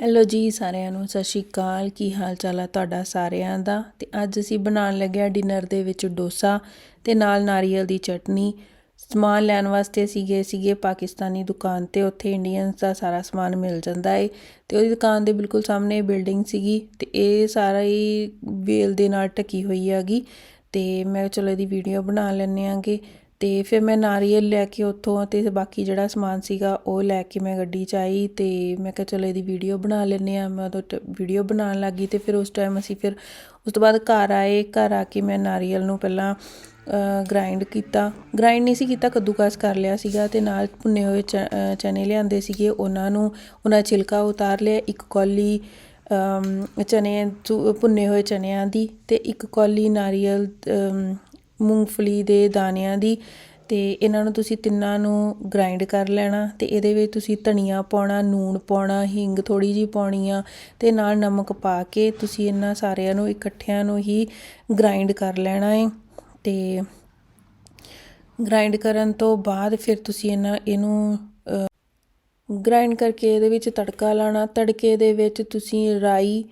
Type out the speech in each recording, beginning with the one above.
Hello ਜੀ ਸਾਰਿਆਂ ਨੂੰ, ਸਤਿ ਸ਼੍ਰੀ ਅਕਾਲ। ਕੀ ਹਾਲ ਚਾਲ ਆ ਤੁਹਾਡਾ ਸਾਰਿਆਂ ਦਾ? ਤੇ ਅੱਜ ਅਸੀਂ ਬਣਾਉਣ ਲੱਗੇ ਆ ਡਿਨਰ ਦੇ ਵਿੱਚ ਡੋਸਾ ਤੇ ਨਾਲ ਨਾਰੀਅਲ ਦੀ ਚਟਨੀ। ਸਮਾਨ ਲੈਣ ਵਾਸਤੇ ਅਸੀਂ ਗਏ ਸੀਗੇ ਪਾਕਿਸਤਾਨੀ ਦੁਕਾਨ ਤੇ, ਉੱਥੇ ਇੰਡੀਅਨਸ ਦਾ ਸਾਰਾ ਸਮਾਨ ਮਿਲ ਜਾਂਦਾ ਏ। ਤੇ ਉਹਦੀ ਦੁਕਾਨ ਦੇ ਬਿਲਕੁਲ ਸਾਹਮਣੇ ਬਿਲਡਿੰਗ ਸੀਗੀ ਤੇ ਇਹ ਸਾਰਾ ਹੀ ਵੇਲ ਦੇ ਨਾਲ ਢਕੀ ਹੋਈ ਹੈਗੀ। ਤੇ ਮੈਂ ਚਲੋ ਇਹਦੀ ਵੀਡੀਓ ਬਣਾ ਲੈਂਦੇ ਆਂਗੇ। ਅਤੇ ਫਿਰ ਮੈਂ ਨਾਰੀਅਲ ਲੈ ਕੇ ਉੱਥੋਂ ਅਤੇ ਬਾਕੀ ਜਿਹੜਾ ਸਮਾਨ ਸੀਗਾ ਉਹ ਲੈ ਕੇ ਮੈਂ ਗੱਡੀ 'ਚ ਆਈ ਅਤੇ ਮੈਂ ਕਿਹਾ ਚਲੋ ਇਹਦੀ ਵੀਡੀਓ ਬਣਾ ਲੈਂਦੇ ਹਾਂ। ਮੈਂ ਉਦੋਂ ਵੀਡੀਓ ਬਣਾਉਣ ਲੱਗੀ ਅਤੇ ਫਿਰ ਉਸ ਟਾਈਮ ਅਸੀਂ ਫਿਰ ਉਸ ਤੋਂ ਬਾਅਦ ਘਰ ਆਏ ਘਰ ਆ ਕੇ ਮੈਂ ਨਾਰੀਅਲ ਨੂੰ ਪਹਿਲਾਂ ਗ੍ਰਾਈਂਡ ਕੀਤਾ। ਗ੍ਰਾਈਂਡ ਨਹੀਂ ਸੀ ਕੀਤਾ ਕੱਦੂਕਸ ਕਰ ਲਿਆ ਸੀਗਾ ਤੇ ਨਾਲ ਭੁੰਨੇ ਹੋਏ ਚ- ਚਨੇ ਲਿਆਂਦੇ ਸੀਗੇ। ਉਹਨਾਂ ਨੂੰ ਉਹਨਾਂ ਦਾ ਛਿਲਕਾ ਉਤਾਰ ਲਿਆ ਇੱਕ ਕੌਲੀ ਅਮ, ਚਨੇ ਚੂ- ਭੁੰਨੇ ਹੋਏ ਚਨਿਆਂ ਦੀ ਤੇ ਇੱਕ ਕੌਲੀ ਨਾਰੀਅਲ ਮੂੰਗਫਲੀ ਦੇ ਦਾਣਿਆਂ ਦੀ ਤੇ ਇਹਨਾਂ ਨੂੰ ਤੁਸੀਂ ਤਿੰਨਾਂ ਨੂੰ ਗ੍ਰਾਈਂਡ ਕਰ ਲੈਣਾ ਤੇ ਇਹਦੇ ਵਿੱਚ ਤੁਸੀਂ ਧਨੀਆ ਪਾਉਣਾ ਨੂਣ ਪਾਉਣਾ ਹਿੰਗ ਥੋੜੀ ਜੀ ਪਾਉਣੀ ਆ ਤੇ ਨਾਲ ਨਮਕ ਪਾ ਕੇ ਤੁਸੀਂ ਇਹਨਾਂ ਸਾਰਿਆਂ ਨੂੰ ਇਕੱਠਿਆਂ ਨੂੰ ਹੀ ਗ੍ਰਾਈਂਡ ਕਰ ਲੈਣਾ ਹੈ ਤੇ ਗ੍ਰਾਈਂਡ ਕਰਨ ਤੋਂ ਬਾਅਦ ਫਿਰ ਤੁਸੀਂ ਇਹਨਾਂ ਇਹਨੂੰ ਗ੍ਰਾਈਂਡ ਕਰਕੇ ਇਹਦੇ ਵਿੱਚ ਤੜਕਾ ਲਾਣਾ ਤੜਕੇ ਦੇ ਵਿੱਚ ਤੁਸੀਂ ਰਾਈ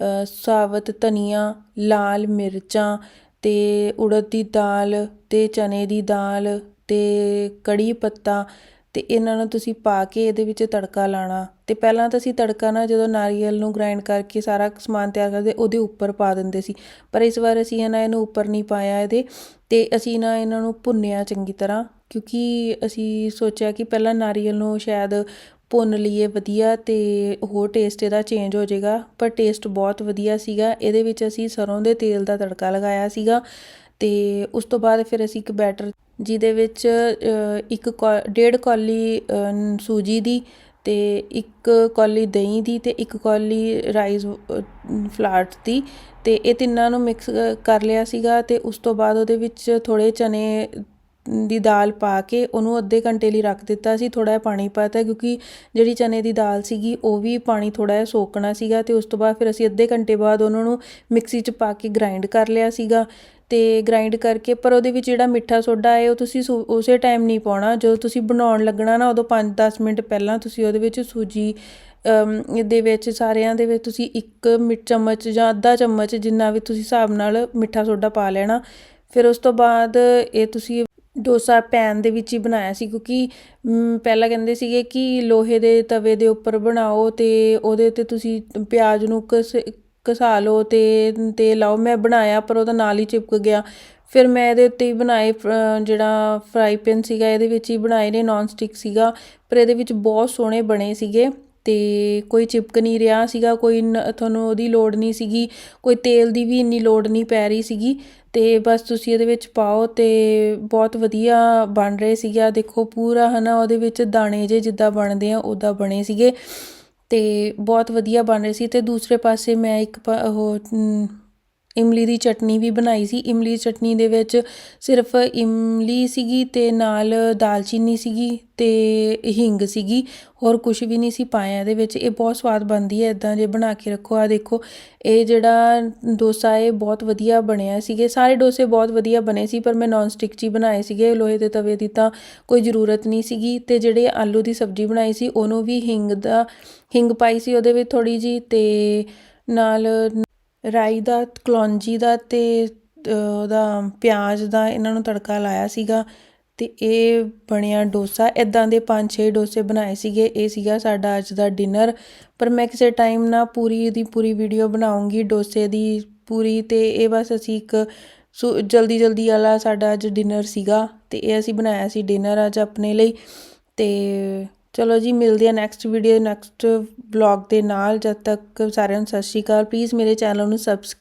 ਅ, ਸਾਬਤ ਧਨੀਆ ਲਾਲ ਮਿਰਚਾਂ ਅਤੇ ਉੜਦ ਦੀ ਦਾਲ ਅਤੇ ਚਨੇ ਦੀ ਦਾਲ ਅਤੇ ਕੜੀ ਪੱਤਾ ਅਤੇ ਇਹਨਾਂ ਨੂੰ ਤੁਸੀਂ ਪਾ ਕੇ ਇਹਦੇ ਵਿੱਚ ਤੜਕਾ ਲਾਣਾ ਅਤੇ ਪਹਿਲਾਂ ਤਾਂ ਅਸੀਂ ਤੜਕਾ ਨਾ ਜਦੋਂ ਨਾਰੀਅਲ ਨੂੰ ਗ੍ਰਾਇੰਡ ਕਰਕੇ ਸਾਰਾ ਸਮਾਨ ਤਿਆਰ ਕਰਦੇ ਉਹਦੇ ਉੱਪਰ ਪਾ ਦਿੰਦੇ ਸੀ। ਪਰ ਇਸ ਵਾਰ ਅਸੀਂ ਨਾ ਇਹਨੂੰ ਉੱਪਰ ਨਹੀਂ ਪਾਇਆ ਇਹਦੇ ਅਤੇ ਅਸੀਂ ਨਾ ਇਹਨਾਂ ਨੂੰ ਭੁੰਨਿਆ ਚੰਗੀ ਤਰ੍ਹਾਂ ਕਿਉਂਕਿ ਅਸੀਂ ਸੋਚਿਆ ਕਿ ਪਹਿਲਾਂ ਨਾਰੀਅਲ ਨੂੰ ਸ਼ਾਇਦ ਭੁੰਨ ਲਈਏ ਵਧੀਆ ਤੇ ਹੋਰ ਟੇਸਟ ਇਹਦਾ ਚੇਂਜ ਹੋ ਜਾਏਗਾ। ਪਰ ਟੇਸਟ ਬਹੁਤ ਵਧੀਆ ਸੀਗਾ। ਇਹਦੇ ਵਿੱਚ ਅਸੀਂ ਸਰੋਂ ਦੇ ਤੇਲ ਦਾ ਤੜਕਾ ਲਗਾਇਆ ਸੀਗਾ ਅਤੇ ਉਸ ਤੋਂ ਬਾਅਦ ਫਿਰ ਅਸੀਂ ਇੱਕ ਬੈਟਰ ਜਿਹਦੇ ਵਿੱਚ ਇੱਕ ਕੌ- ਡੇਢ ਕੌਲੀ ਸੂਜੀ ਦੀ ਅਤੇ ਇੱਕ ਕੌਲੀ ਦਹੀਂ ਦੀ ਅਤੇ ਇੱਕ ਕੌਲੀ ਰਾਈਸ ਫਲਾਟ ਦੀ ਅਤੇ ਇਹ ਤਿੰਨਾਂ ਨੂੰ ਮਿਕਸ ਕਰ ਲਿਆ ਸੀਗਾ ਅਤੇ ਉਸ ਤੋਂ ਬਾਅਦ ਉਹਦੇ ਵਿੱਚ ਥੋੜ੍ਹੇ ਚਨੇ ਦੀ ਦਾਲ ਪਾ ਕੇ ਉਹਨੂੰ ਅੱਧੇ ਘੰਟੇ ਲਈ ਰੱਖ ਦਿੱਤਾ ਸੀ ਥੋੜਾ ਜਿਹਾ ਪਾਣੀ ਪਾਤਾ ਕਿਉਂਕਿ ਜਿਹੜੀ ਚਨੇ ਦੀ ਦਾਲ ਸੀਗੀ, ਉਹ ਵੀ ਪਾਣੀ ਥੋੜਾ ਜਿਹਾ ਸੋਕਣਾ ਸੀਗਾ ਤੇ ਉਸ ਤੋਂ ਬਾਅਦ ਫਿਰ ਅਸੀਂ ਅੱਧੇ ਘੰਟੇ ਬਾਅਦ ਉਹਨਾਂ ਨੂੰ ਮਿਕਸੀ 'ਚ ਪਾ ਕੇ ਗ੍ਰਾਈਂਡ ਕਰ ਲਿਆ ਸੀਗਾ ਤੇ ਗ੍ਰਾਈਂਡ ਕਰਕੇ, ਪਰ ਉਹਦੇ ਵਿੱਚ ਜਿਹੜਾ ਮਿੱਠਾ ਸੋਡਾ ਹੈ, ਉਹ ਤੁਸੀਂ ਸੂ- ਉਸੇ ਟਾਈਮ ਨਹੀਂ ਪਾਉਣਾ, ਜਦੋਂ ਤੁਸੀਂ ਬਣਾਉਣ ਲੱਗਣਾ ਨਾ, ਉਦੋਂ 5-10 ਮਿੰਟ ਪਹਿਲਾਂ ਤੁਸੀਂ ਉਹਦੇ ਵਿੱਚ ਸੂਜੀ ਦੇ ਵਿੱਚ ਸਾਰਿਆਂ ਦੇ ਵਿੱਚ ਤੁਸੀਂ ਇੱਕ ਮਿਰਚ ਚਮਚ ਜਾਂ ਅੱਧਾ ਚਮਚ ਜਿੰਨਾ ਵੀ ਤੁਸੀਂ ਹਿਸਾਬ ਨਾਲ ਮਿੱਠਾ ਸੋਡਾ ਪਾ ਲੈਣਾ, ਫਿਰ ਉਸ ਤੋਂ ਬਾਅਦ ਇਹ ਤੁਸੀਂ ਡੋਸਾ ਪੈਨ ਦੇ ਵਿੱਚ ਹੀ ਬਣਾਇਆ ਸੀ ਕਿਉਂਕਿ ਪਹਿਲਾਂ ਕਹਿੰਦੇ ਸੀਗੇ ਕਿ ਲੋਹੇ ਦੇ ਤਵੇ ਦੇ ਉੱਪਰ ਬਣਾਓ ਅਤੇ ਉਹਦੇ ਉੱਤੇ ਤੁਸੀਂ ਪਿਆਜ਼ ਨੂੰ ਕਸ ਘਸਾ ਲਓ ਅਤੇ ਤੇਲ ਲਾਓ। ਮੈਂ ਬਣਾਇਆ ਪਰ ਉਹਦਾ ਨਾਲ ਹੀ ਚਿਪਕ ਗਿਆ। ਫਿਰ ਮੈਂ ਇਹਦੇ ਉੱਤੇ ਹੀ ਬਣਾਏ ਜਿਹੜਾ ਫਰਾਈ ਪੈਨ ਸੀਗਾ ਇਹਦੇ ਵਿੱਚ ਹੀ ਬਣਾਏ ਨੇ, ਨਾਨ ਸਟਿਕ ਸੀਗਾ। ਪਰ ਇਹਦੇ ਵਿੱਚ ਬਹੁਤ ਸੋਹਣੇ ਬਣੇ ਸੀਗੇ। ਅਤੇ ਕੋਈ ਚਿਪਕ ਨਹੀਂ ਰਿਹਾ ਸੀਗਾ, ਕੋਈ ਨ- ਤੁਹਾਨੂੰ ਉਹਦੀ ਲੋੜ ਨਹੀਂ ਸੀਗੀ, ਕੋਈ ਤੇਲ ਦੀ ਵੀ ਇੰਨੀ ਲੋੜ ਨਹੀਂ ਪੈ ਰਹੀ ਸੀਗੀ। ਅਤੇ ਬਸ ਤੁਸੀਂ ਇਹਦੇ ਵਿੱਚ ਪਾਓ ਅਤੇ ਬਹੁਤ ਵਧੀਆ ਬਣ ਰਹੇ ਸੀਗੇ। ਆਹ ਦੇਖੋ ਪੂਰਾ ਹੈ ਨਾ ਉਹਦੇ ਵਿੱਚ ਦਾਣੇ ਜੇ ਜਿੱਦਾਂ ਬਣਦੇ ਆ ਉੱਦਾਂ ਬਣੇ ਸੀਗੇ। ਅਤੇ ਬਹੁਤ ਵਧੀਆ ਬਣ ਰਹੇ ਸੀ। ਅਤੇ ਦੂਸਰੇ ਪਾਸੇ ਮੈਂ ਇੱਕ ਪਾ- ਉਹ ਇਮਲੀ ਦੀ ਚਟਨੀ ਵੀ ਬਣਾਈ ਸੀ। ਇਮਲੀ ਦੀ ਚਟਨੀ ਦੇ ਵਿੱਚ ਸਿਰਫ ਇਮਲੀ ਸੀਗੀ ਅਤੇ ਨਾਲ ਦਾਲਚੀਨੀ ਸੀਗੀ ਅਤੇ ਹਿੰਗ ਸੀਗੀ। ਹੋਰ ਕੁਛ ਵੀ ਨਹੀਂ ਸੀ ਪਾਇਆ ਇਹਦੇ ਵਿੱਚ। ਇਹ ਬਹੁਤ ਸਵਾਦ ਬਣਦੀ ਹੈ। ਇਦਾਂ ਜੇ ਬਣਾ ਕੇ ਰੱਖੋ। ਆ ਦੇਖੋ, ਇਹ ਜਿਹੜਾ ਡੋਸਾ ਇਹ ਬਹੁਤ ਵਧੀਆ ਬਣਿਆ ਸੀਗੇ। ਸਾਰੇ ਡੋਸੇ ਬਹੁਤ ਵਧੀਆ ਬਣੇ ਸੀ, ਪਰ ਮੈਂ ਨਾਨ ਸਟਿਕ 'ਚ ਹੀ ਬਣਾਏ ਸੀਗੇ। ਲੋਹੇ ਦੇ ਤਵੇ ਦੀ ਤਾਂ ਕੋਈ ਜ਼ਰੂਰਤ ਨਹੀਂ ਸੀਗੀ ਤੇ ਜਿਹੜੇ ਆਲੂ ਦੀ ਸਬਜ਼ੀ ਬਣਾਈ ਸੀ, ਉਹਨੂੰ ਵੀ ਹਿੰਗ ਦਾ, ਹਿੰਗ ਪਾਈ ਸੀ ਉਹਦੇ ਵਿੱਚ ਥੋੜੀ ਜੀ ਤੇ ਨਾਲ ਰਾਈ ਦਾ, ਕਲੌਂਜੀ ਦਾ ਅਤੇ ਉਹਦਾ ਪਿਆਜ਼ ਦਾ ਇਹਨਾਂ ਨੂੰ ਤੜਕਾ ਲਾਇਆ ਸੀਗਾ ਅਤੇ ਇਹ ਬਣਿਆ ਡੋਸਾ। ਇੱਦਾਂ ਦੇ 5-6 ਡੋਸੇ ਬਣਾਏ ਸੀਗੇ। ਇਹ ਸੀਗਾ ਸਾਡਾ ਅੱਜ ਦਾ ਡਿਨਰ। ਪਰ ਮੈਂ ਕਿਸੇ ਟਾਈਮ ਨਾ ਪੂਰੀ ਦੀ ਪੂਰੀ ਵੀਡੀਓ ਬਣਾਉਂਗੀ ਡੋਸੇ ਦੀ ਪੂਰੀ ਅਤੇ ਇਹ ਬਸ ਅਸੀਂ ਇੱਕ ਸੁ, ਜਲਦੀ ਜਲਦੀ ਵਾਲਾ ਸਾਡਾ ਅੱਜ ਡਿਨਰ ਸੀਗਾ ਅਤੇ ਇਹ ਅਸੀਂ ਬਣਾਇਆ ਸੀ ਡਿਨਰ ਅੱਜ ਆਪਣੇ ਲਈ ਅਤੇ ਚਲੋ ਜੀ, ਮਿਲਦੇ ਆ ਨੈਕਸਟ ਵੀਡੀਓ ਨੈਕਸਟ ਵਲੌਗ ਦੇ ਨਾਲ। ਜਦ ਤੱਕ ਸਾਰਿਆਂ ਨੂੰ ਸਤਿ ਸ਼੍ਰੀ ਅਕਾਲ। ਪਲੀਜ਼ ਮੇਰੇ ਚੈਨਲ ਨੂੰ ਸਬਸਕ੍ਰਾਈਬ